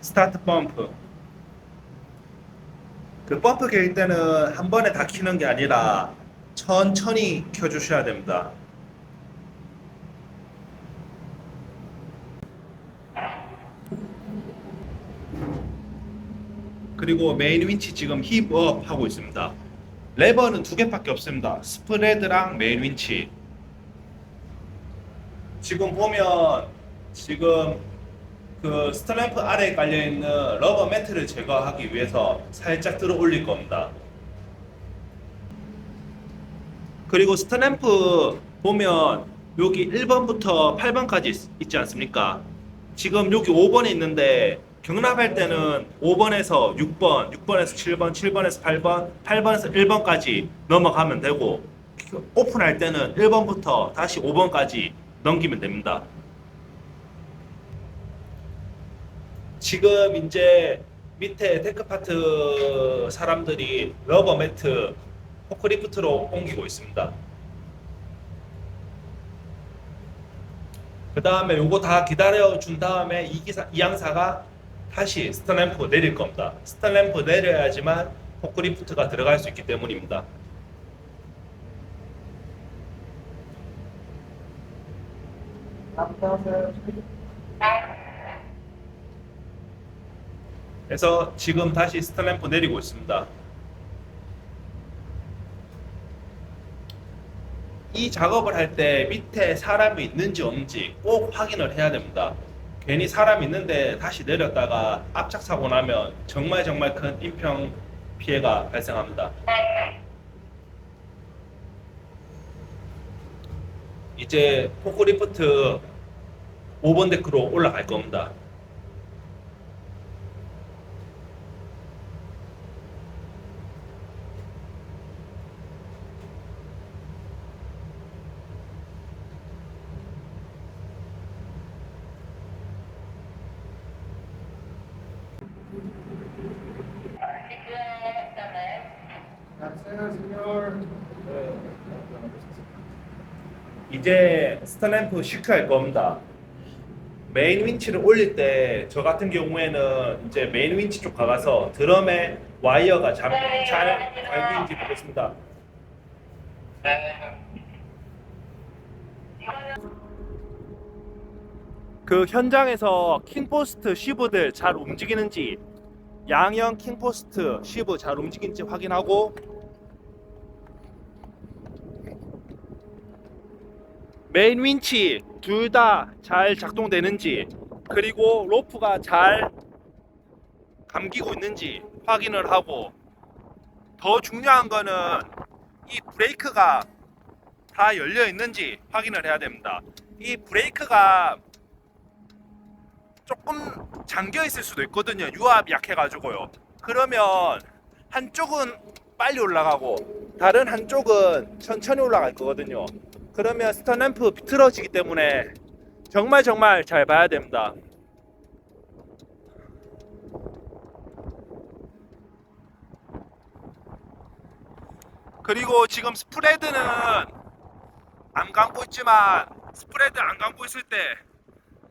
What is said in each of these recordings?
스타트 펌프. 그 펌프 켤 때는 한 번에 다 키는 게 아니라 천천히 켜주셔야 됩니다. 그리고 메인 윈치 지금 힙업 하고 있습니다. 레버는 두 개밖에 없습니다. 스프레드랑 메인 윈치. 지금 보면 지금 그 스트램프 아래에 깔려 있는 러버 매트를 제거하기 위해서 살짝 들어 올릴 겁니다. 그리고 스트램프 보면 여기 1번부터 8번까지 있지 않습니까? 지금 여기 5번에 있는데 경납할 때는 5번에서 6번, 6번에서 7번, 7번에서 8번, 8번에서 1번까지 넘어가면 되고 오픈할 때는 1번부터 다시 5번까지 넘기면 됩니다. 지금 이제 밑에 테크파트 사람들이 러버 매트 포크리프트로 옮기고 있습니다. 그 다음에 요거 다 기다려 준 다음에 이 기사 이 양사가 다시 스타램프 내릴 겁니다. 스타램프 내려야지만 포크리프트가 들어갈 수 있기 때문입니다. 그래서 지금 다시 스타램프 내리고 있습니다. 이 작업을 할 때 밑에 사람이 있는지 없는지 꼭 확인을 해야 됩니다. 괜히 사람 있는데 다시 내렸다가 압착 사고 나면 정말 정말 큰 인평 피해가 발생합니다. 이제 포크리프트 5번 데크로 올라갈 겁니다. 이제 스타램프 시크할 겁니다. 메인 윈치를 올릴 때 저 같은 경우에는 이제 메인 윈치 쪽 가서 드럼에 와이어가 잘, 잘 갈기는지 보겠습니다. 그 현장에서 킹포스트 시브들 잘 움직이는지 양형 킹포스트 시브 잘 움직이는지 확인하고 메인 윈치 둘 다 잘 작동되는지 그리고 로프가 잘 감기고 있는지 확인을 하고 더 중요한 거는 이 브레이크가 다 열려 있는지 확인을 해야 됩니다. 이 브레이크가 조금 잠겨 있을 수도 있거든요. 유압이 약해가지고요. 그러면 한쪽은 빨리 올라가고 다른 한쪽은 천천히 올라갈 거거든요. 그러면 스턴램프 비틀어지기 때문에 정말 정말 잘 봐야 됩니다. 그리고 지금 스프레드는 안 감고 있지만 스프레드 안 감고 있을 때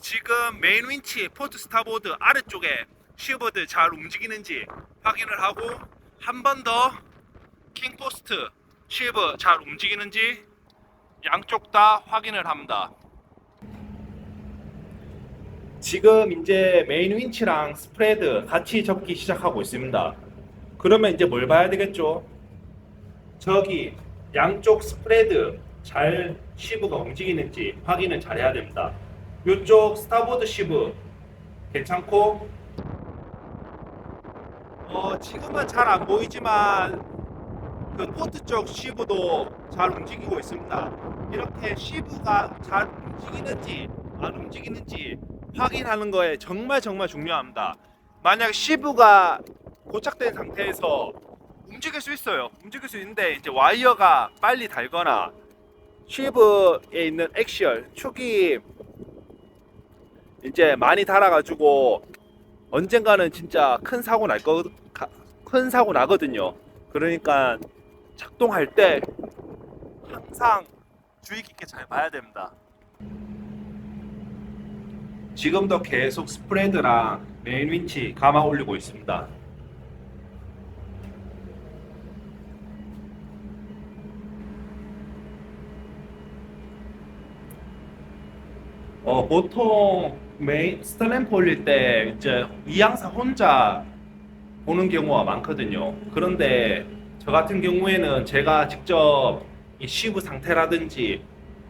지금 메인 윈치 포트 스타보드 아래쪽에 시버드 잘 움직이는지 확인을 하고 한 번 더 킹포스트 시브 잘 움직이는지 양쪽 다 확인을 합니다. 지금 이제 메인 윈치랑 스프레드 같이 접기 시작하고 있습니다. 그러면 이제 뭘 봐야 되겠죠? 저기 양쪽 스프레드 잘 시브가 움직이는지 확인을 잘 해야 됩니다. 이쪽 스타보드 시브 괜찮고 어 지금은 잘 안 보이지만 그 포트 쪽 시브도 잘 움직이고 있습니다. 이렇게 시브가 잘 움직이는지 안 움직이는지 확인하는 거에 정말 정말 중요합니다. 만약 시브가 고착된 상태에서 움직일 수 있어요. 움직일 수 있는데 이제 와이어가 빨리 달거나 시브에 있는 액시얼 축이 이제 많이 달아가지고 언젠가는 진짜 큰 사고 날 거, 가- 큰 사고 나거든요. 그러니까 작동할 때 항상 주의 깊게 잘 봐야 됩니다. 지금도 계속 스프레드랑 메인 윈치 감아 올리고 있습니다. 어, 보통 메인 스타램프 올릴 때 이제 이양사 혼자 보는 경우가 많거든요. 그런데 저 같은 경우에는 제가 직접 이 시브 상태라든지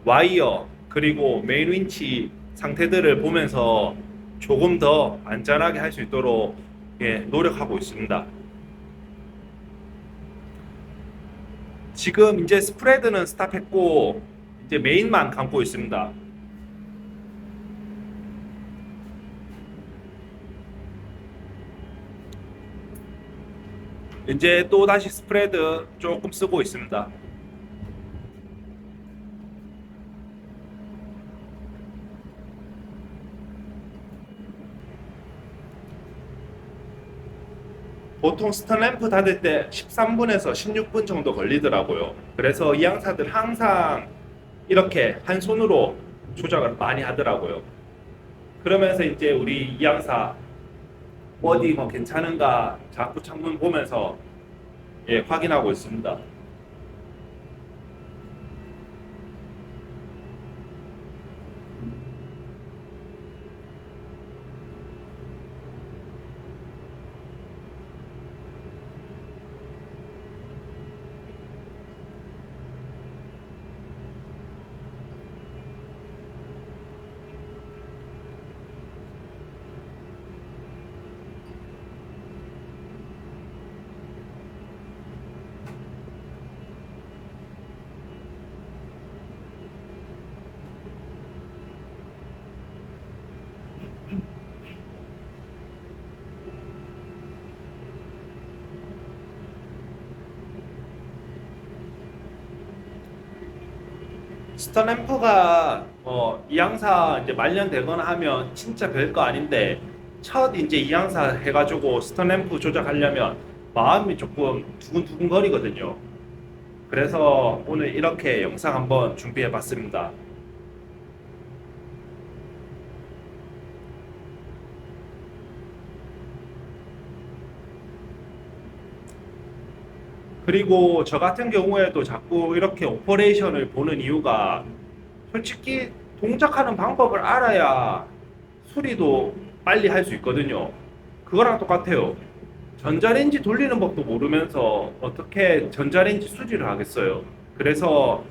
와이어 그리고 메인 윈치 상태들을 보면서 조금 더 안전하게 할 수 있도록 예, 노력하고 있습니다. 지금 이제 스프레드는 스탑했고 이제 메인만 감고 있습니다. 이제 또 다시 스프레드 조금 쓰고 있습니다. 보통 스턴램프 닫을 때 13분에서 16분 정도 걸리더라고요. 그래서 이 양사들 항상 이렇게 한 손으로 조작을 많이 하더라고요. 그러면서 이제 우리 이 양사 어디 뭐 괜찮은가 자꾸 창문 보면서 예, 확인하고 있습니다. 스턴램프가 어, 이양사 이제 말년되거나 하면 진짜 별거 아닌데 첫 이제 이양사 해가지고 스턴램프 조작하려면 마음이 조금 두근두근 거리거든요. 그래서 오늘 이렇게 영상 한번 준비해봤습니다. 그리고 저 같은 경우에도 자꾸 이렇게 오퍼레이션을 보는 이유가 솔직히 동작하는 방법을 알아야 수리도 빨리 할 수 있거든요. 그거랑 똑같아요. 전자레인지 돌리는 법도 모르면서 어떻게 전자레인지 수리를 하겠어요. 그래서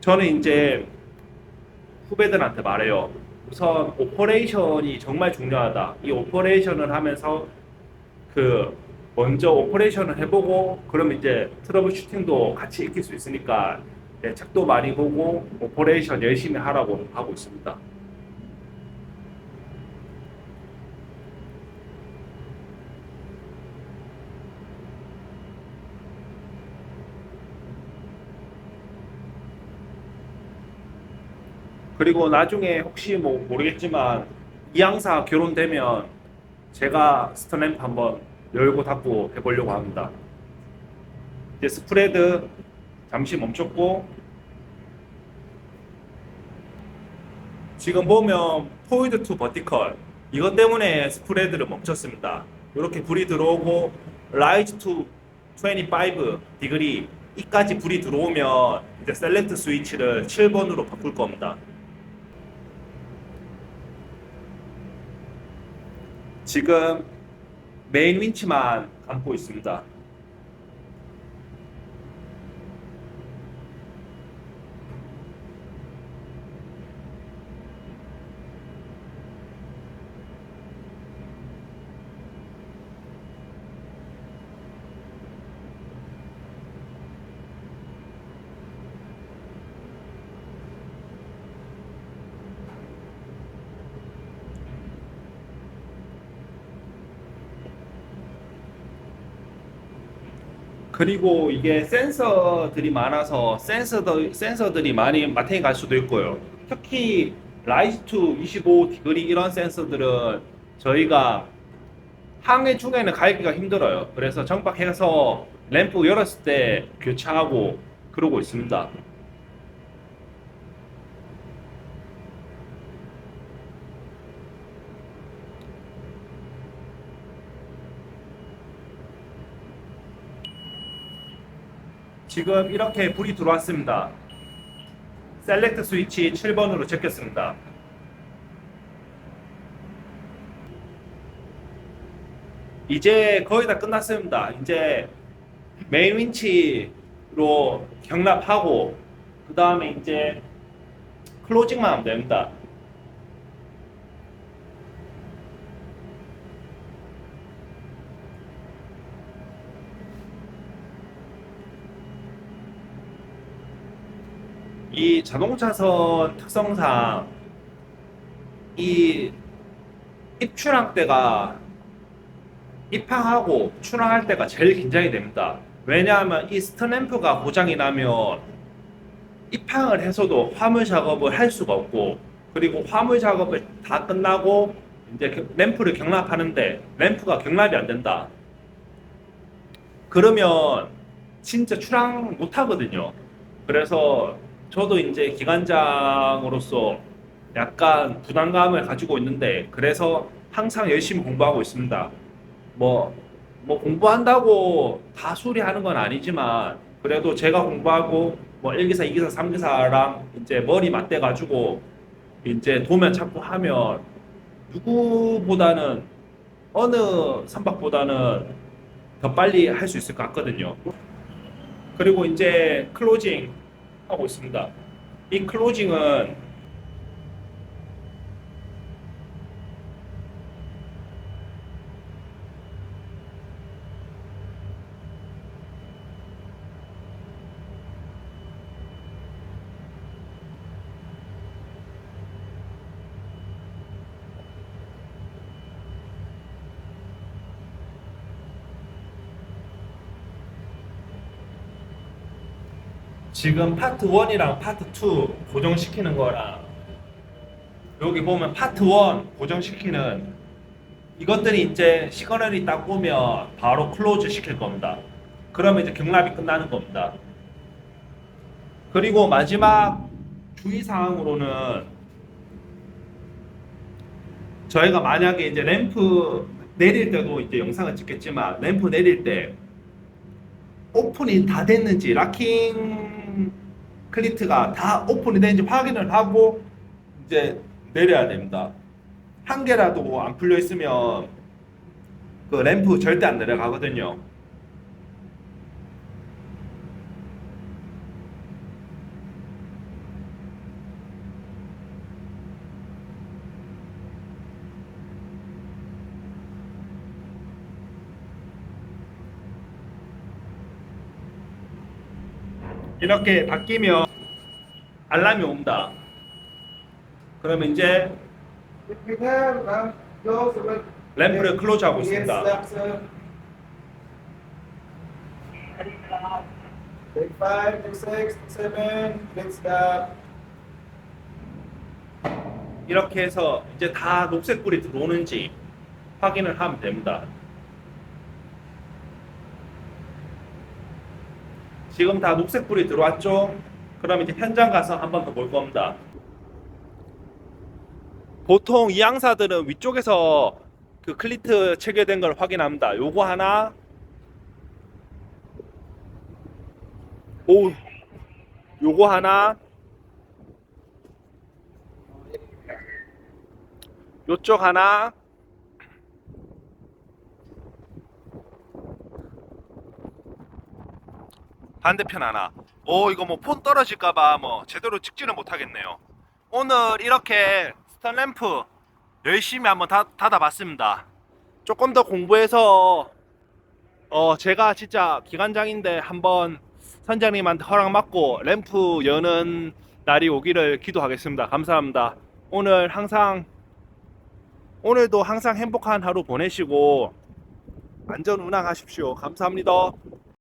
저는 이제 후배들한테 말해요. 우선 오퍼레이션이 정말 중요하다. 이 오퍼레이션을 하면서 그 먼저 오퍼레이션을 해보고 그러면 이제 트러블 슈팅도 같이 익힐 수 있으니까 예, 책도 많이 보고 오퍼레이션 열심히 하라고 하고 있습니다. 그리고 나중에 혹시 뭐 모르겠지만 이양사 결혼되면 제가 스턴램프 한번 열고 닫고 해보려고 합니다. 이제 스프레드 잠시 멈췄고 지금 보면 포이드 투 버티컬 이것 때문에 스프레드를 멈췄습니다. 이렇게 불이 들어오고 라이트 투25 디그리 이까지 불이 들어오면 이제 셀렉트 스위치를 7번으로 바꿀 겁니다. 지금 메인 윈치만 감고 있습니다. 그리고 이게 센서들이 많아서 센서들, 센서들이 많이 마탱이 갈 수도 있고요. 특히 라이즈2 25 디그리 이런 센서들은 저희가 항해 중에는 갈기가 힘들어요. 그래서 정박해서 램프 열었을 때 교체하고 그러고 있습니다. 지금 이렇게 불이 들어왔습니다. 셀렉트 스위치 7번으로 제꼈습니다. 이제 거의 다 끝났습니다. 이제 메인 윈치로 경납하고 그 다음에 이제 클로징만 하면 됩니다. 이 자동차선 특성상 이 입출항 때가 입항하고 출항할 때가 제일 긴장이 됩니다. 왜냐하면 이 스턴램프가 고장이 나면 입항을 해서도 화물 작업을 할 수가 없고 그리고 화물 작업을 다 끝나고 이제 그 램프를 경납하는데 램프가 경납이 안 된다. 그러면 진짜 출항 못 하거든요. 그래서 저도 이제 기관장으로서 약간 부담감을 가지고 있는데 그래서 항상 열심히 공부하고 있습니다. 뭐, 뭐 공부한다고 다 수리하는 건 아니지만 그래도 제가 공부하고 뭐 1기사, 2기사, 3기사랑 이제 머리 맞대 가지고 이제 도면 찾고 하면 누구보다는 어느 선박보다는 더 빨리 할 수 있을 것 같거든요. 그리고 이제 클로징 하고 있습니다. 이 클로징은 지금 파트 1이랑 파트 2 고정시키는 거랑 여기 보면 파트 1 고정시키는 이것들이 이제 시그널이 딱 오면 바로 클로즈 시킬 겁니다. 그러면 이제 경납이 끝나는 겁니다. 그리고 마지막 주의사항으로는 저희가 만약에 이제 램프 내릴 때도 이제 영상을 찍겠지만 램프 내릴 때 오픈이 다 됐는지 락킹 클리트가 다 오픈이 됐는지 확인을 하고 이제 내려야 됩니다. 한 개라도 안 풀려 있으면 그 램프 절대 안 내려가거든요. 이렇게 바뀌면 알람이 옵니다. 그러면 이제. 램프를 클로즈하고 있습니다. 이렇게 해서 이제 다 녹색 불이 들어오는지 확인을 하면 됩니다. 지금 다 녹색불이 들어왔죠? 그럼 이제 현장 가서 한 번 더 볼 겁니다. 보통 이 양사들은 위쪽에서 그 클리트 체결된 걸 확인합니다. 요거 하나, 오, 요거 하나, 요쪽 하나 반대편 하나. 오 이거 뭐 폰 떨어질까봐 뭐 제대로 찍지는 못하겠네요. 오늘 이렇게 스턴 램프 열심히 한번 다, 닫아봤습니다. 조금 더 공부해서 어 제가 진짜 기관장인데 한번 선장님한테 허락 받고 램프 여는 날이 오기를 기도하겠습니다. 감사합니다. 오늘 항상 오늘도 항상 행복한 하루 보내시고 안전 운항하십시오. 감사합니다.